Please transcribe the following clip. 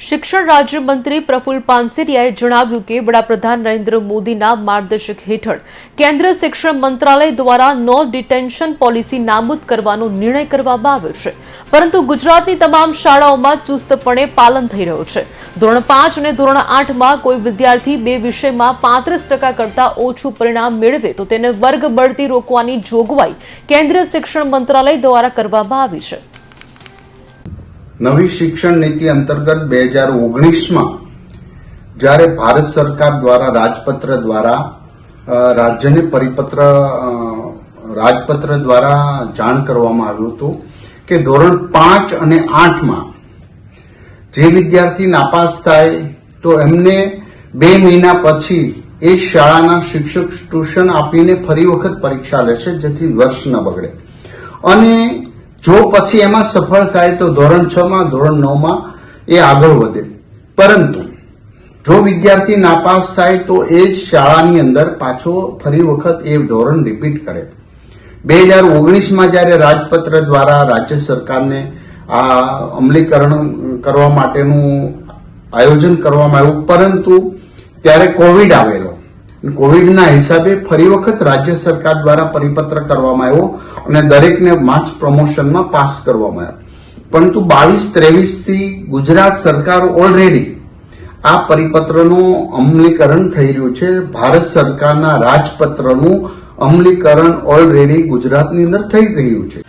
શિક્ષણ રાજ્યમંત્રી પ્રફુલ પાનસેરિયાએ જણાવ્યું કે વડાપ્રધાન નરેન્દ્ર મોદીના માર્ગદર્શક હેઠળ કેન્દ્ર શિક્ષણ મંત્રાલય દ્વારા નો ડિટેન્શન પોલિસી નાબૂદ કરવાનો નિર્ણય કરવામાં આવ્યો છે. પરંતુ ગુજરાતની તમામ શાળાઓમાં ચુસ્તપણે પાલન થઈ રહ્યું છે. ધોરણ પાંચ અને ધોરણ આઠમાં કોઈ વિદ્યાર્થી બે વિષયમાં પાંત્રીસ ટકા કરતાં ઓછું પરિણામ મેળવે તો તેને વર્ગ બઢતી રોકવાની જોગવાઈ કેન્દ્રીય શિક્ષણ મંત્રાલય દ્વારા કરવામાં આવી છે. નવી શિક્ષણ નીતિ અંતર્ગત બે હજાર ઓગણીસમાં જ્યારે ભારત સરકાર દ્વારા, રાજપત્ર દ્વારા રાજ્યને પરિપત્ર રાજપત્ર દ્વારા જાણ કરવામાં આવ્યું હતું કે ધોરણ પાંચ અને આઠમાં જે વિદ્યાર્થી નાપાસ થાય તો એમને બે મહિના પછી એ શાળાના શિક્ષક ટ્યુશન આપીને ફરી વખત પરીક્ષા લેશે, જેથી વર્ષ ન બગડે. અને જો પછી એમાં સફળ થાય તો ધોરણ છ માં, ધોરણ નવમાં એ આગળ વધે. પરંતુ જો વિદ્યાર્થી નાપાસ થાય તો એ જ શાળાની અંદર પાછો ફરી વખત એ ધોરણ રિપીટ કરે. બે હજાર ઓગણીસમાં જ્યારે રાજપત્ર દ્વારા રાજ્ય સરકારને આ અમલીકરણ કરવા માટેનું આયોજન કરવામાં આવ્યું, પરંતુ ત્યારે કોવિડ આવેલો. કોવિડના હિસાબે ફરી વખત રાજ્ય સરકાર દ્વારા પરિપત્ર કરવામાં આવ્યો અને દરેકને માર્ચ પ્રમોશનમાં પાસ કરવામાં આવ્યો. પરંતુ બાવીસ ત્રેવીસથી ગુજરાત સરકાર ઓલરેડી આ પરિપત્રનું અમલીકરણ થઈ રહ્યું છે. ભારત સરકારના રાજપત્રનું અમલીકરણ ઓલરેડી ગુજરાતની અંદર થઈ રહ્યું છે.